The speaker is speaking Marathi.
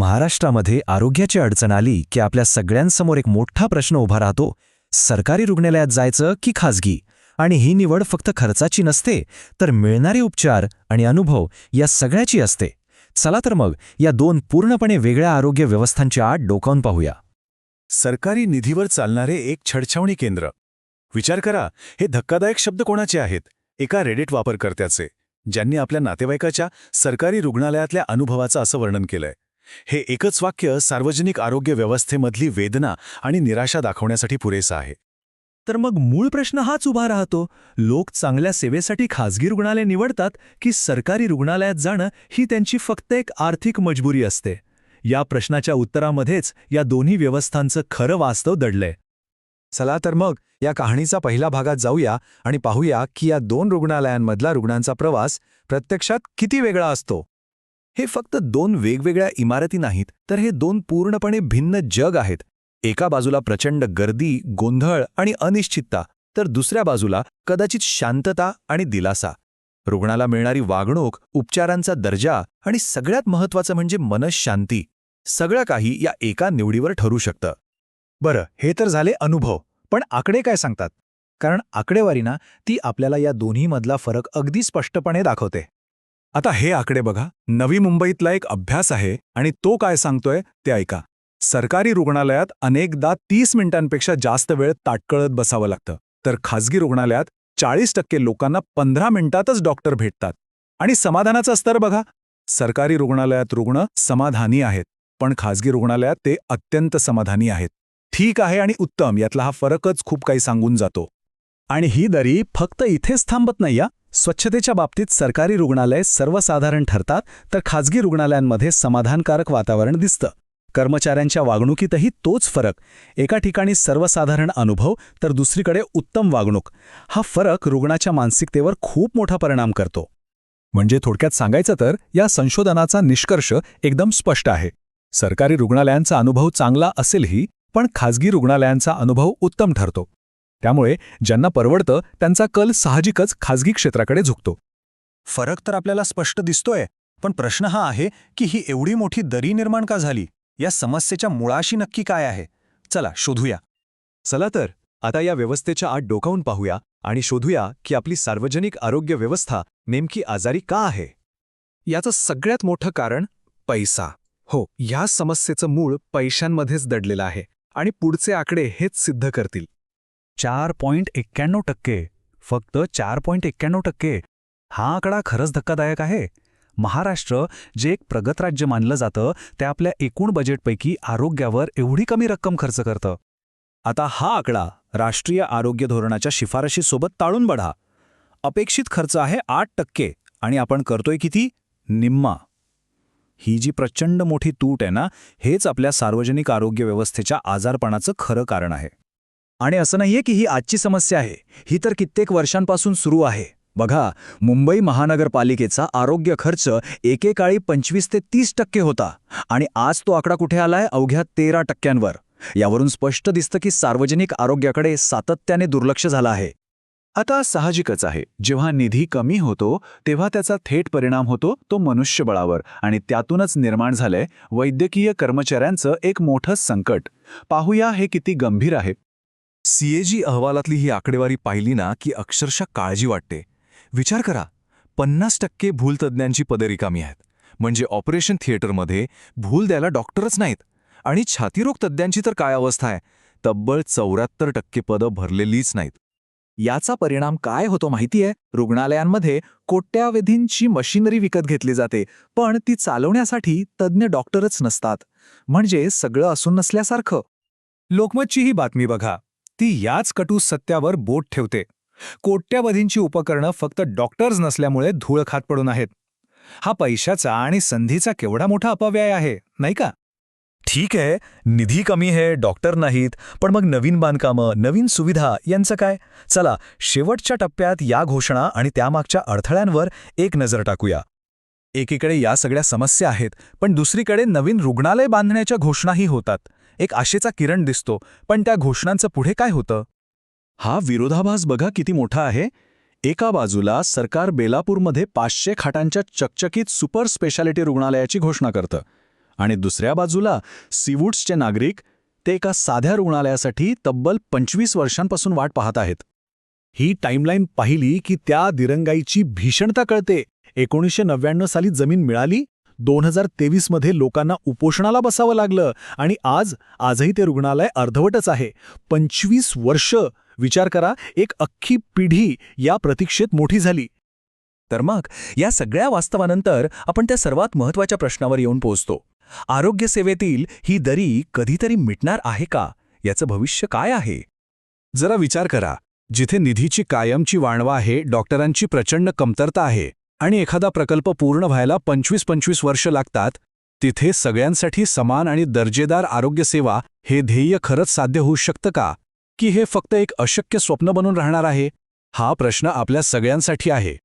महाराष्ट्रामध्ये आरोग्याची अडचण आली की आपल्या सगळ्यांसमोर एक मोठा प्रश्न उभा राहतो सरकारी रुग्णालयात जायचं की खाजगी आणि ही निवड फक्त खर्चाची नसते तर मिळणारे उपचार आणि अनुभव या सगळ्याची असते. चला तर मग या दोन पूर्णपणे वेगळ्या आरोग्य व्यवस्थांच्या आत डोकावून पाहूया. सरकारी निधीवर चालणारे एक छडछावणी केंद्र. विचार करा हे धक्कादायक शब्द कोणाचे आहेत? एका रेडिट वापरकर्त्याचे ज्यांनी आपल्या नातेवाईकाच्या सरकारी रुग्णालयातल्या अनुभवाचं असं वर्णन केलंय. हे एकच वाक्य सार्वजनिक आरोग्य व्यवस्थेमधली वेदना आणि निराशा दाखवण्यासाठी पुरेसं आहे. तर मग मूळ प्रश्न हाच उभा राहतो लोक चांगल्या सेवेसाठी खासगी रुग्णालय निवडतात की सरकारी रुग्णालयात जाणं ही त्यांची फक्त एक आर्थिक मजबुरी असते? या प्रश्नाच्या उत्तरामध्येच या दोन्ही व्यवस्थांचं खरं वास्तव दडलंय. चला तर मग या कहाणीचा पहिल्या भागात जाऊया आणि पाहूया की या दोन रुग्णालयांमधला रुग्णांचा प्रवास प्रत्यक्षात किती वेगळा असतो. हे फक्त दोन वेगवेगळ्या इमारती नाहीत तर हे दोन पूर्णपणे भिन्न जग आहेत. एका बाजूला प्रचंड गर्दी गोंधळ आणि अनिश्चितता तर दुसऱ्या बाजूला कदाचित शांतता आणि दिलासा. रुग्णाला मिळणारी वागणूक उपचारांचा दर्जा आणि सगळ्यात महत्त्वाचं म्हणजे मनशांती. सगळं काही या एका निवडीवर ठरू शकतं. बरं हे तर झाले अनुभव पण आकडे काय सांगतात? कारण आकडेवारी ना ती आपल्याला या दोन्हीमधला फरक अगदी स्पष्टपणे दाखवते. आता हे आकडे बघा. नवी मुंबईतला एक अभ्यास आहे आणि तो काय सांगतोय ते ऐका. सरकारी रुग्णालयात अनेकदा तीस मिनिटांपेक्षा जास्त वेळ ताटकळत बसावं लागतं. तर खासगी रुग्णालयात चाळीस टक्के लोकांना पंधरा मिनिटातच डॉक्टर भेटतात. आणि समाधानाचं स्तर बघा. सरकारी रुग्णालयात रुग्ण समाधानी आहेत पण खासगी रुग्णालयात ते अत्यंत समाधानी आहेत. ठीक आहे आणि उत्तम यातला हा फरकच खूप काही सांगून जातो. आणि ही दरी फक्त इथेच थांबत नाही या स्वच्छतेच्या बाबतीत सरकारी रुग्णालय सर्वसाधारण ठरतात तर खाजगी रुग्णालयांमध्ये समाधानकारक वातावरण दिसतं. कर्मचाऱ्यांच्या वागणुकीतही तोच फरक. एका ठिकाणी सर्वसाधारण अनुभव तर दुसरीकडे उत्तम वागणूक. हा फरक रुग्णाच्या मानसिकतेवर खूप मोठा परिणाम करतो. म्हणजे थोडक्यात सांगायचं तर या संशोधनाचा निष्कर्ष एकदम स्पष्ट आहे. सरकारी रुग्णालयांचा अनुभव चांगला असेलही पण खाजगी रुग्णालयांचा अनुभव उत्तम ठरतो. त्यामुळे ज्यांना परवडतं त्यांचा कल साहजिकच खाजगी क्षेत्राकडे झुकतो. फरक तर आपल्याला स्पष्ट दिसतोय पण प्रश्न हा आहे की ही एवढी मोठी दरी निर्माण का झाली? या समस्येच्या मुळाशी नक्की काय आहे? चला शोधूया. चला तर आता या व्यवस्थेच्या आत डोकावून पाहूया आणि शोधूया की आपली सार्वजनिक आरोग्य व्यवस्था नेमकी आजारी का आहे. याचं सगळ्यात मोठं कारण पैसा. हो ह्या समस्येचं मूळ पैशांमध्येच दडलेलं आहे आणि पुढचे आकडे हेच सिद्ध करतील. चार पॉईंट एक्क्याण्णव टक्के. फक्त चार पॉईंट एक्क्याण्णव टक्के. हा आकडा खरंच धक्कादायक आहे. महाराष्ट्र जे एक प्रगत राज्य मानलं जातं ते आपल्या एकूण बजेटपैकी आरोग्यावर एवढी कमी रक्कम खर्च करतं. आता हा आकडा राष्ट्रीय आरोग्य धोरणाच्या शिफारशीसोबत ताळून बढा. अपेक्षित खर्च आहे आठ टक्के आणि आपण करतोय किती? निम्मा. ही जी प्रचंड मोठी तूट आहे ना हेच आपल्या सार्वजनिक आरोग्य व्यवस्थेच्या आजारपणाचं खरं कारण आहे. आणि असं नाहीये की ही आजची समस्या आहे. ही तर कित्येक वर्षांपासून सुरू आहे. बघा मुंबई महानगरपालिकेचा आरोग्य खर्च एकेकाळी पंचवीस ते तीस टक्के होता आणि आज तो आकडा कुठे आलाय? अवघ्या तेरा टक्क्यांवर. यावरून स्पष्ट दिसतं की सार्वजनिक आरोग्याकडे सातत्याने दुर्लक्ष झालं आहे. आता साहजिकच आहे. जेव्हा निधी कमी होतो तेव्हा त्याचा थेट परिणाम होतो तो मनुष्यबळावर आणि त्यातूनच निर्माण झालंय वैद्यकीय कर्मचाऱ्यांचं एक मोठं संकट. पाहूया हे किती गंभीर आहे. सीएजी अहवालातली ही आकडेवारी पाहिली ना की अक्षरशः काळजी वाटते. विचार करा पन्नास टक्के भूलतज्ज्ञांची पदे रिकामी आहेत. म्हणजे ऑपरेशन थिएटरमध्ये भूल द्यायला डॉक्टरच नाहीत. आणि छातीरोग तज्ज्ञांची तर काय अवस्था आहे? तब्बल चौऱ्याहत्तर टक्के पदं भरलेलीच नाहीत. याचा परिणाम काय होतो माहितीये? रुग्णालयांमध्ये कोट्यावधींची मशिनरी विकत घेतली जाते पण ती चालवण्यासाठी तज्ज्ञ डॉक्टरच नसतात. म्हणजे सगळं असून नसल्यासारखं. लोकमतची ही बातमी बघा. ती याच कटू सत्यावर बोट ठेवते. कोट्यावधींची उपकरणं फक्त डॉक्टर्स नसल्यामुळे धूळ खात पडून आहेत. हा पैशाचा आणि संधीचा केवढा मोठा अपव्यय आहे नाही का? ठीक आहे निधी कमी आहे डॉक्टर नाहीत पण मग नवीन बांधकामं नवीन सुविधा यांचं काय? चला शेवटच्या टप्प्यात या घोषणा आणि त्यामागच्या अडथळ्यांवर एक नजर टाकूया. एकीकडे या सगळ्या समस्या आहेत पण दुसरीकडे नवीन रुग्णालय बांधण्याच्या घोषणाही होतात. एक आशेचा किरण दिसतो पण त्या घोषणांचं पुढे काय होतं? हा विरोधाभास बघा किती मोठा आहे. एका बाजूला सरकार बेलापूरमध्ये पाचशे खाटांच्या चकचकीत सुपर स्पेशालिटी रुग्णालयाची घोषणा करतं आणि दुसऱ्या बाजूला सीवूड्सचे नागरिक ते एका साध्या रुग्णालयासाठी तब्बल पंचवीस वर्षांपासून वाट पाहत आहेत. ही टाईमलाईन पाहिली की त्या दिरंगाईची भीषणता कळते. एकोणीसशे नव्याण्णव साली जमीन मिळाली दोन हजार तेवीसमध्ये लोकांना उपोषणाला बसावं लागलं आणि आज आजही ते रुग्णालय अर्धवटच आहे. पंचवीस वर्ष विचार करा एक अख्खी पिढी या प्रतीक्षेत मोठी झाली. तर मग या सगळ्या वास्तवानंतर आपण त्या सर्वात महत्त्वाच्या प्रश्नावर येऊन पोहोचतो. आरोग्यसेवेतील ही दरी कधीतरी मिटणार आहे का? याचं भविष्य काय आहे? जरा विचार करा. जिथे निधीची कायमची वाणवा आहे डॉक्टरांची प्रचंड कमतरता आहे. आणि एखादा प्रकल्प पूर्ण व्हायला पंचवीस पंचवीस वर्ष लागतात तिथे सगळ्यांसाठी समान आणि दर्जेदार आरोग्यसेवा हे ध्येय खरंच साध्य होऊ शकतं का? की हे फक्त एक अशक्य स्वप्न बनून राहणार आहे? हा प्रश्न आपल्या सगळ्यांसाठी आहे.